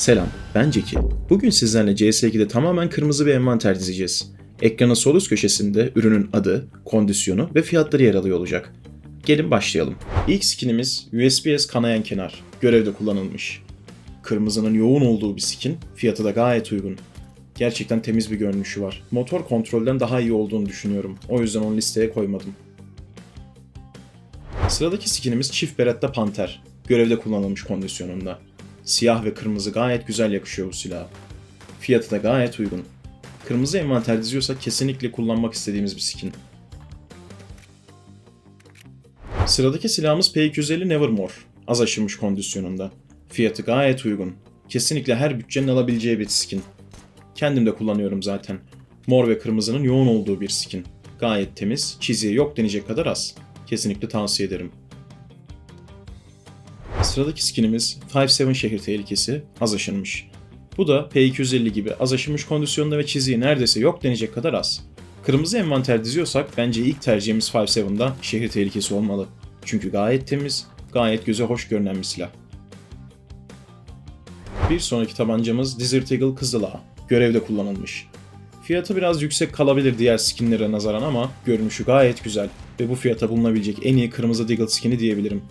Selam, ben Ceki. Bugün sizlerle CS2'de tamamen kırmızı bir envanter dizeceğiz. Ekranın sol üst köşesinde ürünün adı, kondisyonu ve fiyatları yer alıyor olacak. Gelin başlayalım. İlk skinimiz USB-S kanayan kenar. Görevde kullanılmış. Kırmızının yoğun olduğu bir skin, fiyatı da gayet uygun. Gerçekten temiz bir görünüşü var. Motor kontrolden daha iyi olduğunu düşünüyorum. O yüzden onu listeye koymadım. Sıradaki skinimiz çift beretta panter. Görevde kullanılmış kondisyonunda. Siyah ve kırmızı gayet güzel yakışıyor bu silaha. Fiyatı da gayet uygun. Kırmızı envanter diziyorsak kesinlikle kullanmak istediğimiz bir skin. Sıradaki silahımız P250 Nevermore. Az aşınmış kondisyonunda. Fiyatı gayet uygun. Kesinlikle her bütçenin alabileceği bir skin. Kendim de kullanıyorum zaten. Mor ve kırmızının yoğun olduğu bir skin. Gayet temiz, çiziği yok denecek kadar az. Kesinlikle tavsiye ederim. Sıradaki skinimiz 5-7 şehir tehlikesi az aşınmış. Bu da P250 gibi az aşınmış kondisyonda ve çiziği neredeyse yok denecek kadar az. Kırmızı envanter diziyorsak bence ilk tercihimiz 5-7'da şehir tehlikesi olmalı. Çünkü gayet temiz, gayet göze hoş görünen bir silah. Bir sonraki tabancamız Desert Eagle Kızılağı. Görevde kullanılmış. Fiyatı biraz yüksek kalabilir diğer skinlere nazaran ama görünüşü gayet güzel ve bu fiyata bulunabilecek en iyi kırmızı Deagle skini diyebilirim.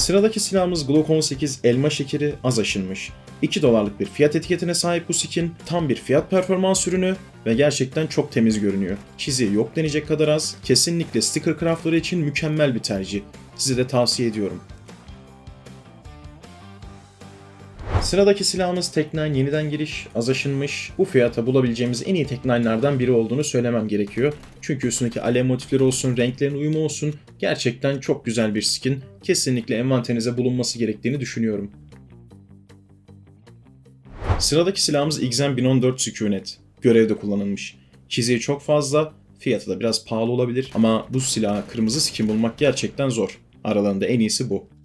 Sıradaki silahımız Glock 18 elma şekeri az aşınmış. 2 dolarlık bir fiyat etiketine sahip bu skin tam bir fiyat performans ürünü ve gerçekten çok temiz görünüyor. Çiziği yok denecek kadar az, kesinlikle sticker craftları için mükemmel bir tercih. Size de tavsiye ediyorum. Sıradaki silahımız Tek9 yeniden giriş, az aşınmış. Bu fiyata bulabileceğimiz en iyi Tek9'lardan biri olduğunu söylemem gerekiyor. Çünkü üstündeki alev motifleri olsun, renklerin uyumu olsun gerçekten çok güzel bir skin. Kesinlikle envanterinize bulunması gerektiğini düşünüyorum. Sıradaki silahımız XM 1014 Sükunet. Görevde kullanılmış. Çiziği çok fazla, fiyatı da biraz pahalı olabilir ama bu silaha kırmızı skin bulmak gerçekten zor. Aralarında en iyisi bu.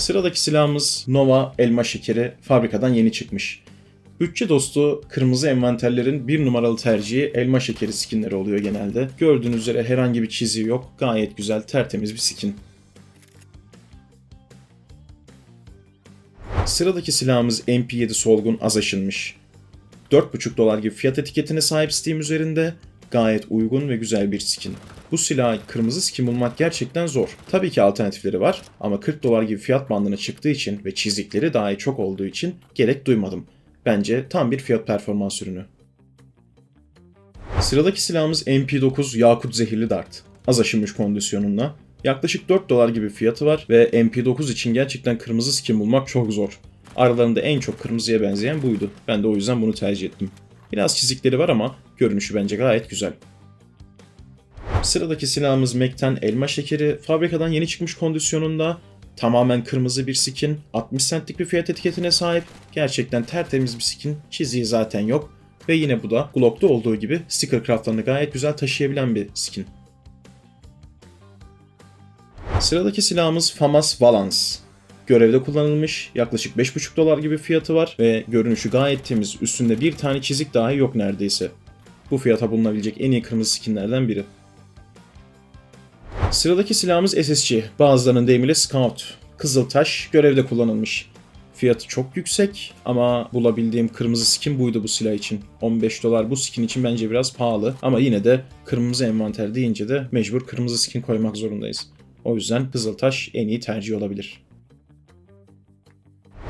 Sıradaki silahımız Nova elma şekeri fabrikadan yeni çıkmış. Bütçe dostu kırmızı envanterlerin bir numaralı tercihi elma şekeri skinleri oluyor genelde. Gördüğünüz üzere herhangi bir çiziği yok. Gayet güzel, tertemiz bir skin. Sıradaki silahımız MP7 Solgun az aşınmış. 4,5 dolar gibi fiyat etiketine sahip Steam üzerinde gayet uygun ve güzel bir skin. Bu silahı kırmızı skin bulmak gerçekten zor. Tabii ki alternatifleri var ama 40 dolar gibi fiyat bandına çıktığı için ve çizikleri dahi çok olduğu için gerek duymadım. Bence tam bir fiyat performans ürünü. Sıradaki silahımız MP9 Yakut Zehirli Dart. Az aşınmış kondisyonunda. Yaklaşık 4 dolar gibi fiyatı var ve MP9 için gerçekten kırmızı skin bulmak çok zor. Aralarında en çok kırmızıya benzeyen buydu. Ben de o yüzden bunu tercih ettim. Biraz çizikleri var ama görünüşü bence gayet güzel. Sıradaki silahımız Mac'ten elma şekeri. Fabrikadan yeni çıkmış kondisyonunda. Tamamen kırmızı bir skin. 60 centlik bir fiyat etiketine sahip. Gerçekten tertemiz bir skin. Çiziği zaten yok. Ve yine bu da Glock'ta olduğu gibi sticker craftlarını gayet güzel taşıyabilen bir skin. Sıradaki silahımız FAMAS Valance. Görevde kullanılmış, yaklaşık 5,5 dolar gibi fiyatı var ve görünüşü gayet temiz. Üstünde bir tane çizik dahi yok neredeyse. Bu fiyata bulunabilecek en iyi kırmızı skinlerden biri. Sıradaki silahımız SSG, bazılarının deyimiyle Scout. Kızıltaş görevde kullanılmış. Fiyatı çok yüksek ama bulabildiğim kırmızı skin buydu bu silah için. 15 dolar bu skin için bence biraz pahalı ama yine de kırmızı envanter deyince de mecbur kırmızı skin koymak zorundayız. O yüzden Kızıltaş en iyi tercih olabilir.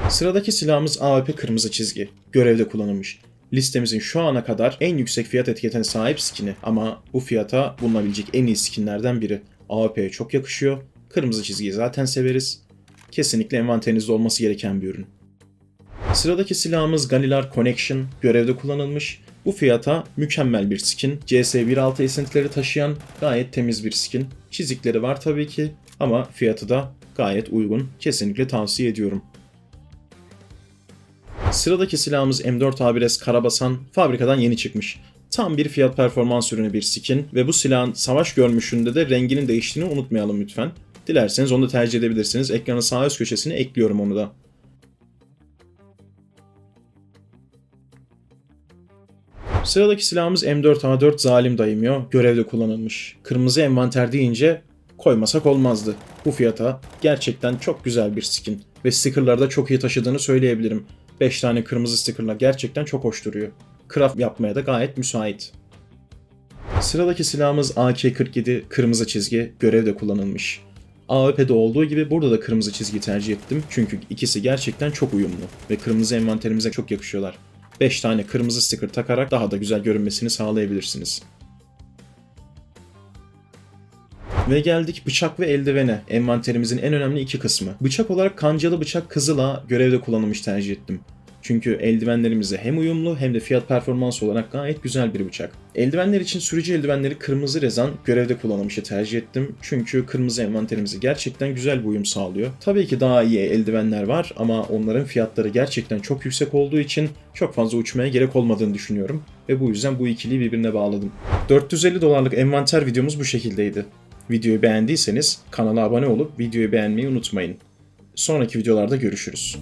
Sıradaki silahımız AWP kırmızı çizgi. Görevde kullanılmış. Listemizin şu ana kadar en yüksek fiyat etiketine sahip skini ama bu fiyata bulunabilecek en iyi skinlerden biri. AWP'ye çok yakışıyor. Kırmızı çizgiyi zaten severiz. Kesinlikle envanterinizde olması gereken bir ürün. Sıradaki silahımız Ganilar Connection görevde kullanılmış. Bu fiyata mükemmel bir skin. CS 1.6 esintileri taşıyan gayet temiz bir skin. Çizikleri var tabii ki ama fiyatı da gayet uygun. Kesinlikle tavsiye ediyorum. Sıradaki silahımız M4A1S Karabasan fabrikadan yeni çıkmış. Tam bir fiyat performans ürünü bir skin ve bu silahın savaş görmüşünde de renginin değiştiğini unutmayalım lütfen. Dilerseniz onu da tercih edebilirsiniz. Ekranın sağ üst köşesine ekliyorum onu da. Sıradaki silahımız M4A4 Zalim Dayımıyor. Görevde kullanılmış. Kırmızı envanter deyince koymasak olmazdı. Bu fiyata gerçekten çok güzel bir skin. Ve stickerları da çok iyi taşıdığını söyleyebilirim. 5 tane kırmızı stickerla gerçekten çok hoş duruyor. Craft yapmaya da gayet müsait. Sıradaki silahımız AK-47 kırmızı çizgi görevde kullanılmış. AWP'de olduğu gibi burada da kırmızı çizgi tercih ettim. Çünkü ikisi gerçekten çok uyumlu ve kırmızı envanterimize çok yakışıyorlar. 5 tane kırmızı sticker takarak daha da güzel görünmesini sağlayabilirsiniz. Ve geldik bıçak ve eldivene. Envanterimizin en önemli iki kısmı. Bıçak olarak kancalı bıçak kızıla görevde kullanılmış tercih ettim. Çünkü eldivenlerimize hem uyumlu hem de fiyat performans olarak gayet güzel bir bıçak. Eldivenler için sürücü eldivenleri kırmızı rezan görevde kullanılmışı tercih ettim. Çünkü kırmızı envanterimize gerçekten güzel bir uyum sağlıyor. Tabii ki daha iyi eldivenler var ama onların fiyatları gerçekten çok yüksek olduğu için çok fazla uçmaya gerek olmadığını düşünüyorum. Ve bu yüzden bu ikiliyi birbirine bağladım. 450 dolarlık envanter videomuz bu şekildeydi. Videoyu beğendiyseniz kanala abone olup videoyu beğenmeyi unutmayın. Sonraki videolarda görüşürüz.